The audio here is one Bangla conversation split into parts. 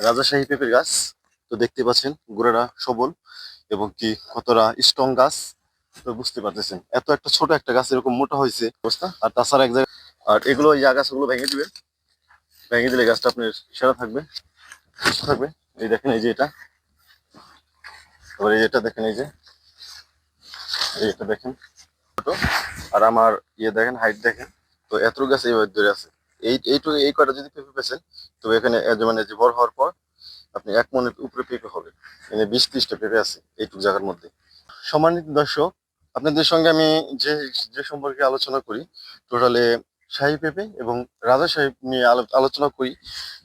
রাজাশাহী পেঁপের গাছ, তো দেখতে পাচ্ছেন গোড়াটা সবল এবং কি কতটা স্ট্রং গাছ, তো বুঝতে পারতেছেন। এত একটা ছোট একটা গাছ এরকম মোটা হয়েছে, অবস্থা। আর তাছাড়া এক জায়গায় আর এগুলো এই আগাছাগুলো ভেঙে দিবে ভেঙে দিলে গাছটা আপনার সেরা থাকবে, সুস্থ থাকবে। এই দেখেন, এই যে এটা। তারপরে এই এটা দেখেন, এই যে। এটা দেখেন। ছোট। আর আমার ইয়ে দেখেন হাইট দেখেন। তো এত গাছ এইভাবে ধরে আছে। এই এইটুকু এই কয়টা যদি পেঁপে পেয়েছেন তো এখানে মানে যে বড় হওয়ার পর আপনি এক মনের উপরে পেঁপে হবে। এখানে বিশ ত্রিশটা পেঁপে আছে এইটুকু জায়গার মধ্যে। সম্মানিত দর্শক, আপনাদের সঙ্গে আমি যে যে সম্পর্কে আলোচনা করি, টোটালে শাহী পেঁপে এবং রাজা সাহেব নিয়ে আলো- আলোচনা করি।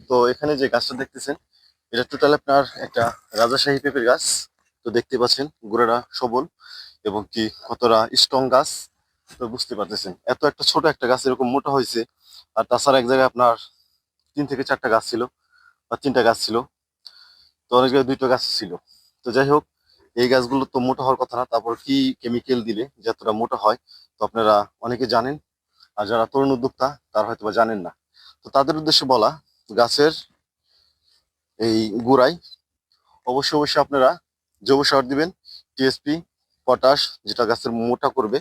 তো এখানে যে গাছটা দেখতেছেন, এটা টোটাল আপনার একটা রাজাশাহী পেঁপের গাছ। তো দেখতে পাচ্ছেন, গোড়াটা সবল এবং কি কতটা স্ট্রং গাছ। তো বুঝতে পারতেছেন। এত একটা ছোট একটা গাছ এরকম মোটা হয়েছে, আর তাছাড়া এক জায়গায় আপনার তিন থেকে চারটা গাছ ছিল, বা তিনটা গাছ ছিল, তো অনেক জায়গায় দুইটা গাছ ছিল। তো যাই হোক, এই গাছগুলো তো মোটা হওয়ার কথা না, তারপর কি কেমিক্যাল দিলে যতটা মোটা হয়, তো আপনারা অনেকে জানেন, আর যারা তরুণ উদ্যোক্তা, তারা হয়তো জানেন না। তো তাদের উদ্দেশ্যে বলা, গাছের এই গোড়ায় অবশ্যই অবশ্যই আপনারা জৈব সার দিবেন টিএসপি পটাশ, যেটা গাছের মোটা করবে,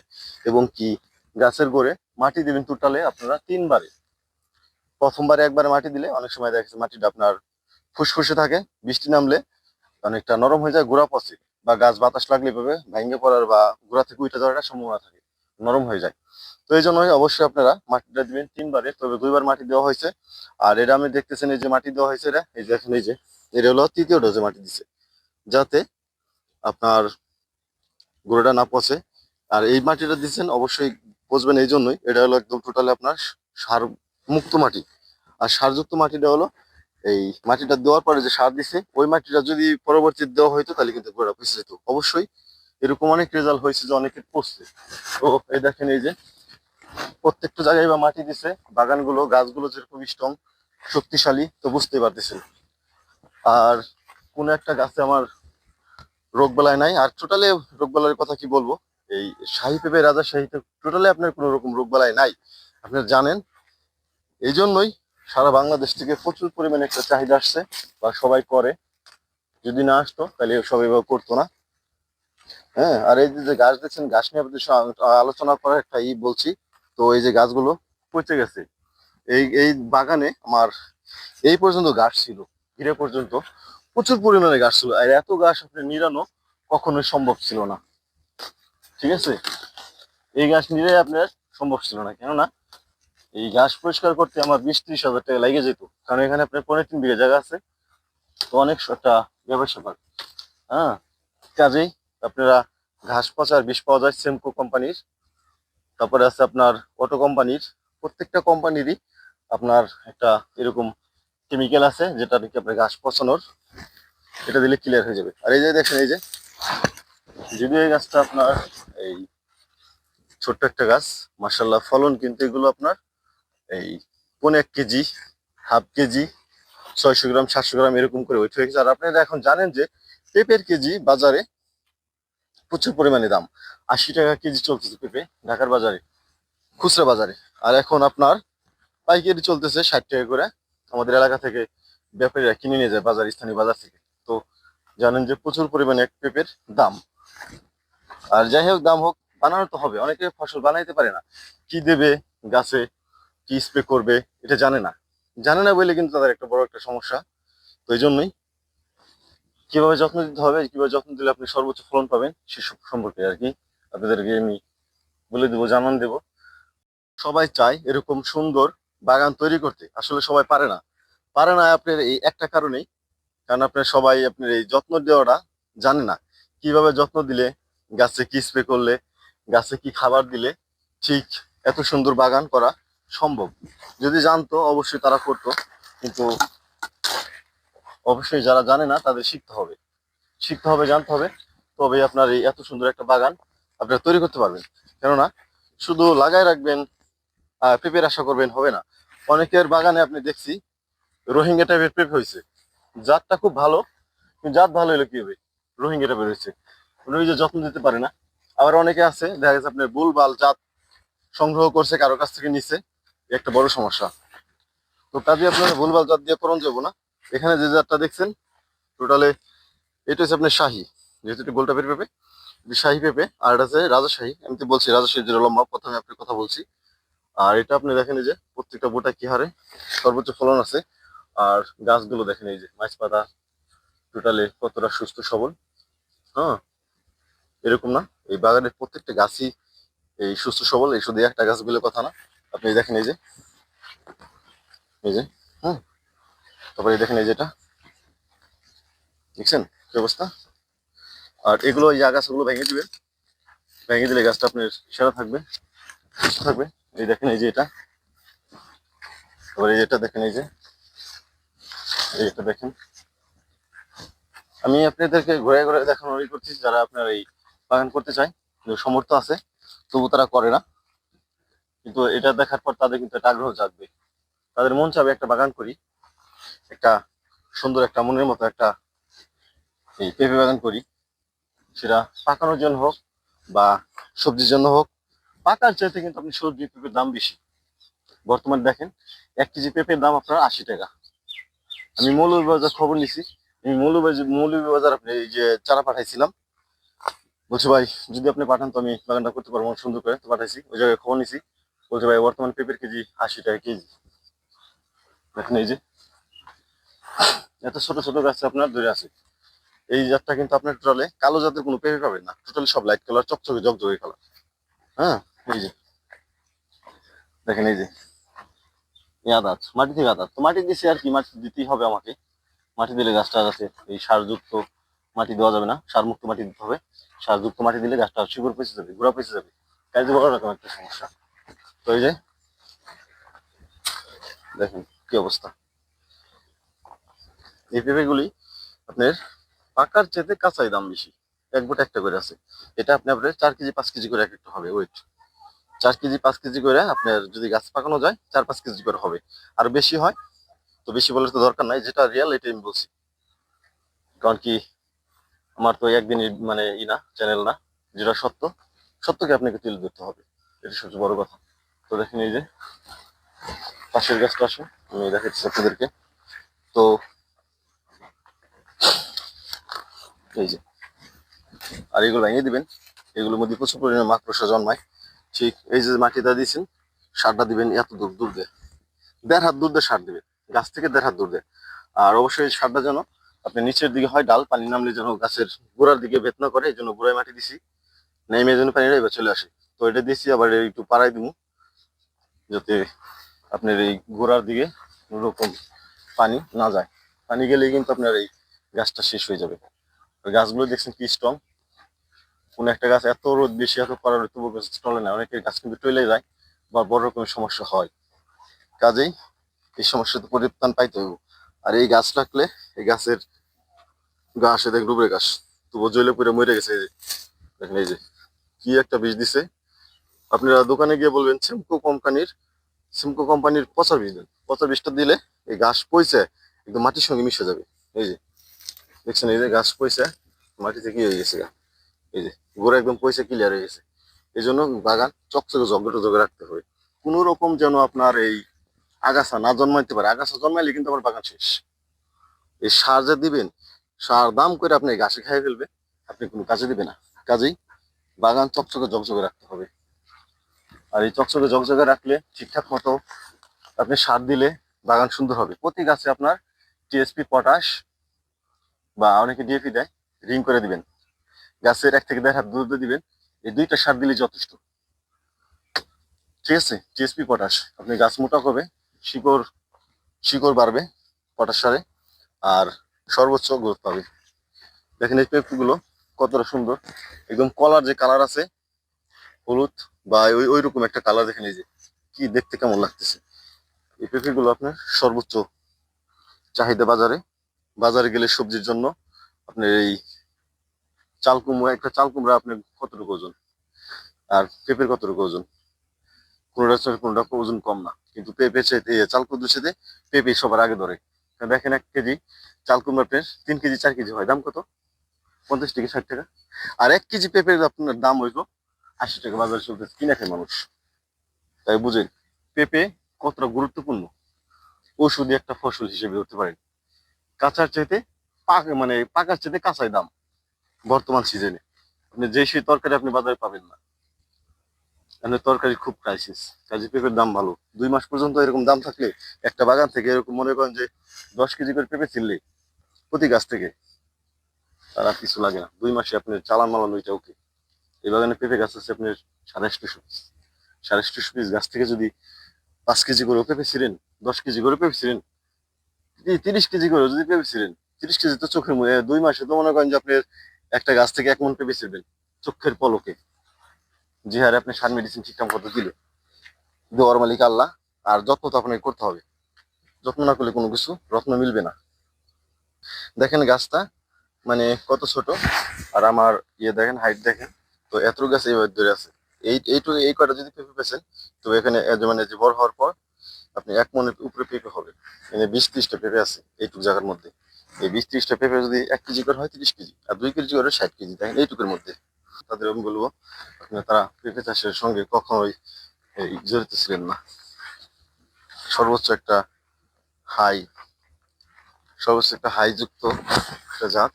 এবং কি গাছের গোড়ে মাটি দেবেন টোটালে আপনারা তিনবারে। প্রথমবারে একবারে মাটি দিলে অনেক সময় দেখা যাচ্ছে মাটিটা আপনার ফুসফুসে থাকে, বৃষ্টি নামলে অনেকটা নরম হয়ে যায়, গোড়া পচে, বা গাছ বাতাস লাগলে পাবে ভেঙে পড়ার বা গোড়া থেকে উঠে যাওয়ার সম্ভাবনা থাকে, নরম হয়ে যায়। তো এই জন্যই অবশ্যই আপনারা মাটিটা দিবেন তিনবারে, তবে দুইবার মাটি দেওয়া হয়েছে। আর এটা আমি দেখতেছেন, এই যে মাটি দেওয়া হয়েছে এটা, এই যে এখন এই যে, এটা হলো তৃতীয় ডোজে মাটি দিছে, যাতে আপনার গোড়াটা না পচে। আর এই মাটিটা দিচ্ছেন অবশ্যই পচবেন এই জন্যই। এটা হলো একদম টোটালি আপনার সার মুক্ত মাটি। আর সারযুক্ত মাটিটা হলো এই মাটিটা দেওয়ার পরে যে সার দিছে, ওই মাটিটা যদি পরবর্তী দেওয়া হইতো, তাহলে কিন্তু গোড়া পচে যেত। অবশ্যই এরকম অনেক রেজাল্ট হয়েছে যে অনেকে পচছে তো এই দেখেন এই যে প্রত্যেকটা জায়গায় বা মাটি দিছে, বাগানগুলো, গাছগুলো যেরকম স্ট্রং শক্তিশালী, তো বুঝতেই পারতেছেন। আর কোন একটা গাছে আমার রোগ বেলায় নাই। আর টোটালি রোগ বেলার কথা কি বলব? এই শাহী পেঁপে রাজা শাহীতে টোটালি আপনার কোনো রকম রোগ বেলায় নাই। আপনারা জানেন এই জন্যই সারা বাংলাদেশ থেকে প্রচুর পরিমাণে একটা চাহিদা আসছে বা সবাই করে। যদি না আসতো, তাহলে সবাই এভাবে করতো না। হ্যাঁ আর এই যে যে গাছ দেখছেন, গাছ নিয়ে আপনাদের আলোচনা করার একটা ই বলছি। তো এই যে গাছগুলো পচে গেছে। এই এই বাগানে আমার এই পর্যন্ত গাছ ছিল ঘিরে পর্যন্ত। প্রচুর পরিমাণে গাছ ছিল, আর এত গাছ আপনি নিরানো কখনোই সম্ভব ছিল না। ঠিক আছে? এই গাছ নিরে আপনার সম্ভব ছিল না, কেননা এই গাছ পরিষ্কার করতে আমার বিশ ত্রিশ হাজার টাকা লেগে যেত, কারণ এখানে আপনার পনেরো তিন বিঘা জায়গা আছে, তো অনেক একটা ব্যবসা পার হ্যাঁ? কাজেই আপনারা ঘাস পচার বিষ পাওয়া যায় সেমকো কোম্পানির তারপরে আছে আপনার অটো কোম্পানির প্রত্যেকটা কোম্পানিরই আপনার একটা এরকম কেমিক্যাল আছে, যেটা নাকি আপনার ঘাস পচানোর এটা দিলে ক্লিয়ার হয়ে যাবে। আর এই যে দেখেন, এই যে যদিও এই গাছটা আপনার, এই ছোট্ট একটা গাছ মার্শাল্লাহ ফলন কিন্তু এগুলো আপনার এই পনেরো এক কেজি, হাফ কেজি, ছয়শো গ্রাম, সাতশো গ্রাম এরকম করে ওয়েট হয়ে গেছে। আর আপনারা এখন জানেন যে পেঁপের কেজি বাজারে প্রচুর পরিমাণে দাম। আশি টাকা কেজি চলতেছে পেঁপে ঢাকার বাজারে, খুচরা বাজারে। আর এখন আপনার পাইকারি চলতেছে ষাট টাকা করে। আমাদের এলাকা থেকে ব্যাপারীরা কিনে নিয়ে যায় বাজার, স্থানীয় বাজার থেকে। তো জানেন যে প্রচুর পরিমাণে এক পেঁপের দাম। আর যাই হোক, দাম হোক, বানানো তো হবে। অনেকে ফসল বানাইতে পারে না। কি দেবে গাছে? কি স্প্রে করবে? এটা জানে না। জানে না বলে কিন্তু তাদের একটা বড় একটা সমস্যা। তো এই জন্যই কীভাবে যত্ন দিতে হবে, কীভাবে যত্ন দিলে আপনি সর্বোচ্চ ফলন পাবেন, সেসব সম্পর্কে আর কি আপনাদেরকে আমি বলে দেবো, জানান দেব। সবাই চায় এরকম সুন্দর বাগান তৈরি করতে। আসলে সবাই পারে না। পারে না আপনার এই একটা কারণেই কারণ আপনার সবাই আপনার এই যত্ন দেওয়াটা জানে না। কীভাবে যত্ন দিলে, গাছে কি স্প্রে করলে, গাছে কি খাবার দিলে ঠিক এত সুন্দর বাগান করা সম্ভব? যদি জানতো, অবশ্যই তারা করতো। কিন্তু অবশ্যই যারা জানে না, তাদের শিখতে হবে। শিখতে হবে, জানতে হবে। তবে আপনার এই এত সুন্দর একটা বাগান আপনারা তৈরি করতে পারবেন। কেননা, শুধু লাগাই রাখবেন পেঁপের আশা করবেন হবে না। অনেকের বাগানে আপনি দেখছি, রোহিঙ্গা টাইপের পেঁপে হয়েছে। জাতটা খুব ভালো জাত ভালো হলে কি হবে? রোহিঙ্গাটা বেরোচ্ছে যে যত্ন দিতে পারে না। আবার অনেকে আছে, দেখা গেছে আপনার বুলবাল জাত সংগ্রহ করছে কারও কাছ থেকে নিচ্ছে একটা বড় সমস্যা। তো কাজে আপনার ভুলভাল জাত দিয়ে করণ যাব না। এখানে যে জাতটা দেখছেন টোটালে এটা হচ্ছে আপনার শাহি। যেহেতু এটা গোলটাপের পেঁপে এটা শাহি পেঁপে, আর এটা হচ্ছে রাজশাহী আমি তো বলছি রাজশাহী যেটা লম্বা প্রথমে আপনার কথা বলছি। আর এটা আপনি দেখেন যে, প্রত্যেকটা বোটা কি হারে? সর্বোচ্চ ফলন আছে। আর গাছগুলো দেখেন এই যে মাছ পাতা টোটালি কতটা সুস্থ সবল। হ্যাঁ এরকম না, এই বাগানের প্রত্যেকটা গাছই এই সুস্থ সবল, এই শুধু একটা গাছ কথা না। আপনি দেখেন এই যে এই যে হুম তারপরে দেখেন এই যেটা দেখছেন কি অবস্থা? আর এগুলো এই গাছগুলো ভেঙে দিবেন। ভেঙে দিলে গাছটা আপনার সেরা থাকবে, সুস্থ থাকবে। এই দেখেন এই যে এটা। তারপরে এই যেটা দেখেন এই যে এই এটা দেখেন। আমি আপনাদেরকে ঘুরে ঘুরে দেখানোর করছি যারা আপনার এই বাগান করতে চায় সমর্থ আছে, তবু তারা করে না। কিন্তু এটা দেখার পর তাদের কিন্তু একটা আগ্রহ জাগবে। তাদের মন চাবে একটা বাগান করি, একটা সুন্দর একটা মনের মতো একটা এই পেঁপে বাগান করি। সেটা পাকানোর জন্য হোক বা সবজির জন্য হোক, পাকার চাইতে কিন্তু আপনি সবজি পেঁপের দাম বেশি। বর্তমানে দেখেন, এক কেজি পেঁপের দাম আপনার আশি টাকা। আমি মৌলভীবাজার খবর নিছি। আমি মৌলভীবাজার মৌলভীবাজার আপনি এই যে চারা পাঠাইছিলাম, বলছে ভাই, যদি আপনি পাঠান তো আমি বাগানটা করতে পারব সুন্দর করে। তো পাঠাইছি, ওই জায়গায় খবর নিছি। বলছে ভাই, বর্তমান পেঁপের কেজি আশি টাকা কেজি। দেখেন এই যে, এত ছোট ছোট গাছ আপনার ধরে আছে। এই জাতটা কিন্তু আপনার টোটালে কালো জাতের কোনো পেঁপে পাবেন না। টোটালি সব লাইট কালার চকচকে জকজকে কালার হ্যাঁ এই যে। দেখেন এই যে। আদাত মাটি থেকে আদাত। তো মাটি দিছি আর কি, মাটি দিতেই হবে আমাকে। মাটি দিলে গাছটা যাতে এই সারযুক্ত মাটি দেওয়া যাবে না, সারমুক্ত মাটি দিতে হবে। সারযুক্ত মাটি দিলে গাছটা শিকড় পেঁচে যাবে, গোড়া পেঁচে যাবে। কাজে বড় রকম একটা সমস্যা। তো এই যে, দেখেন কি অবস্থা। এই পেঁপেগুলি আপনার পাকার চেতে কাঁচাই দাম বেশি। এক বোটা একটা করে আছে। এটা আপনি আপনার চার কেজি, পাঁচ কেজি করে এক একটা হবে ওয়েট চার কেজি, পাঁচ কেজি করে আপনার যদি গাছ পাকানো যায়, চার, পাঁচ কেজি করে হবে। আর বেশি হয়, তো বেশি বলে তো দরকার নাই, যেটা রিয়েল এটাই আমি বলছি। কারণ কি, আমার তো একদিন মানে ই না চ্যানেল না, যেটা সত্য, সত্যকে আপনাকে তুলে ধরতে হবে। এটা সবচেয়ে বড় কথা। তো দেখেন এই যে, পাশের গাছটা আসে আমি দেখাচ্ছি আপনাদেরকে। তো, এই যে, আর এগুলো ভেঙে দিবেন, এগুলোর মধ্যে প্রচুর পরিমাণে মাকড়সা জন্মায়। ঠিক এই যে মাটিটা দিয়েছেন, সারটা দিবেন এত দূর দূর দিয়ে। দেড় হাত দূর দিয়ে সার দিবেন, গাছ থেকে দেড় হাত দূর দিয়ে। আর অবশ্যই সারটা যেন আপনি নিচের দিকে হয় ডাল, পানি নামলে যেন গাছের গোড়ার দিকে বেতনা করে, এই জন্য গোড়ায় মাটি দিছি। নেমে যেন পানিটা এবার চলে আসে। তো এটা দিয়েছি আবার একটু পাড়াই দিব। যাতে আপনার এই গোড়ার দিকে কোনো রকম পানি না যায়। পানি গেলেই কিন্তু আপনার এই গাছটা শেষ হয়ে যাবে। গাছগুলো দেখছেন কি স্ট্রং কোন একটা গাছ এত রোদ বেশি, এত করার তবু গাছ টলে না অনেকের গাছ কিন্তু টলে যায়, বা বড় রকমের সমস্যা হয়। কাজেই এই সমস্যা তো পরিত্রাণ পাইতে হবে আর এই গাছ রাখলে এই গাছের গাছ দেখ ডুবে গাছ তবু জলে পুরে মরে গেছে এই যে। দেখেন এই যে, কি একটা বীজ দিছে। আপনারা দোকানে গিয়ে বলবেন, সিমকো কোম্পানির সিমকো কোম্পানির পচা বীজ দেন। পচা বীজটা দিলে এই গাছ পয়সে একদম মাটির সঙ্গে মিশে যাবে। এই যে, দেখছেন এই যে গাছ পয়সা মাটি থেকে হয়ে গেছে গা? এই যে গোড়া একদম পয়সা ক্লিয়ার হয়ে গেছে। এই জন্য বাগান চকচকে জগে রাখতে হবে। কোনো রকম যেন আপনার এই আগাছা না জন্মাইতে পারে। আগাছা জন্মাইলে কিন্তু আমার বাগান শেষ। এই সার যে দিবেন, সার দাম করে আপনি গাছে খাই ফেলবে। আপনি কোনো কাজে দিবে না। কাজেই বাগান চকচকে জগজগে রাখতে হবে। আর এই চকচকে জগজগে রাখলে ঠিকঠাক মতো আপনি সার দিলে বাগান সুন্দর হবে। প্রতি গাছে আপনার টিএসপি পটাশ বা অনেকে ডিএপি দেয় রিং করে দিবেন। গাছের এক থেকে দেড় হাত দূর দিয়ে দিবেন, এই দুইটা সার দিলে যথেষ্ট। ঠিক আছে? টিএসপি পটাশ আপনি গাছ মোটা হবে শিকড় শিকড় বাড়বে পটাশ সারে, আর সর্বোচ্চ গ্রোথ পাবে। দেখেন এই পেঁপগুলো কতটা সুন্দর। একদম কলার যে কালার আছে, হলুদ বা ওই ওই রকম একটা কালার দেখেন এই যে, কি দেখতে কেমন লাগতেছে। এই পেঁপেগুলো আপনার সর্বোচ্চ চাহিদা বাজারে। বাজারে গেলে সবজির জন্য আপনার এই চাল কুমড়া একটা চাল কুমড়া আপনার কতটুকু ওজন? আর পেঁপের কতটুকু ওজন? কোনোটা চেয়ে কোনোটা ওজন কম না। কিন্তু পেঁপে চাল কুমড়োর সাথে পেঁপে সবার আগে ধরে। দেখেন এক কেজি চাল কুমড়া আপনার তিন কেজি, চার কেজি হয়। দাম কত? পঞ্চাশ থেকে ষাট টাকা। আর এক কেজি পেঁপের আপনার দাম হইল আশি টাকা। বাজারে চলতেছে কিনে খায় মানুষ। তাই বুঝেন, পেঁপে কতটা গুরুত্বপূর্ণ? ওষুধি একটা ফসল হিসেবে ধরতে পারেন। কাঁচার চাইতে পাক মানে পাকার চাইতে কাঁচাই দাম। বর্তমান সিজনে আপনি যে সেই তরকারি আপনি বাজারে পাবেন না। এখানে তরকারি খুব ক্রাইসিস কাজী পেঁপের দাম ভালো। দুই মাস পর্যন্ত এরকম দাম থাকলে একটা বাগান থেকে এরকম মনে করেন যে দশ কেজি করে পেঁপে ছিললে প্রতি গাছ থেকে আর আর কিছু লাগে না। দুই মাসে আপনি চালান মালান ওইটা ওকে। এই বাগানে পেঁপে গাছ আছে আপনার সাড়ে আটশো পিস। সাড়ে আটশো পিস গাছ থেকে যদি পাঁচ কেজি করে পেঁপে ছিলেন দশ কেজি করে পেঁপে ছিলেন তিরিশ কেজি করে যদি পেঁপে ছিলেন তিরিশ কেজি তো চোখের দুই মাসে তো মনে করেন যে আপনার একটা গাছ থেকে এক মন পেঁপে ছিলবেন চোখের পলকে। যে হারে আপনি সার মেডিসিন ঠিকঠাক মতো দিলে দেওয়ার মালিক আল্লাহ, আর যত্ন তো আপনাকে করতে হবে। যত্ন না করলে কোনো কিছু, রত্ন মিলবে না। দেখেন গাছটা মানে কত ছোট, আর আমার ইয়ে দেখেন হাইট দেখেন, তো এত গাছ এইভাবে ধরে আছে। এই, এইটুকু, এই কয়টা যদি পেঁপে পেয়েছেন তো এখানে মানে যে বড় হওয়ার পর আপনি এক মনের উপরে পেঁপে হবে এখানে বিশ ত্রিশটা পেঁপে আছে, এইটুকু জায়গার মধ্যে। এই বিশ ত্রিশটা পেঁপে যদি এক কেজি করে হয় তিরিশ কেজি, আর দুই কেজি করে ষাট কেজি দেখেন এইটুকুর মধ্যে। তাদের আমি বলব তারা পেঁপে চাষের সঙ্গে কখনোই জড়িত ছিলেন না। সর্বোচ্চ একটা হাই সর্বোচ্চ একটা হাই যুক্ত একটা জাত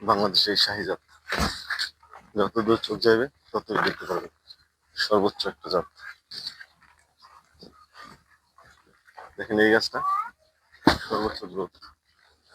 বাংলাদেশের এই শাহী জাত। যত দূর চোখ যাবে তত দেখতে পারবে সর্বোচ্চ একটা জাত। দেখেন এই গাছটা, সর্বোচ্চ গ্রোথ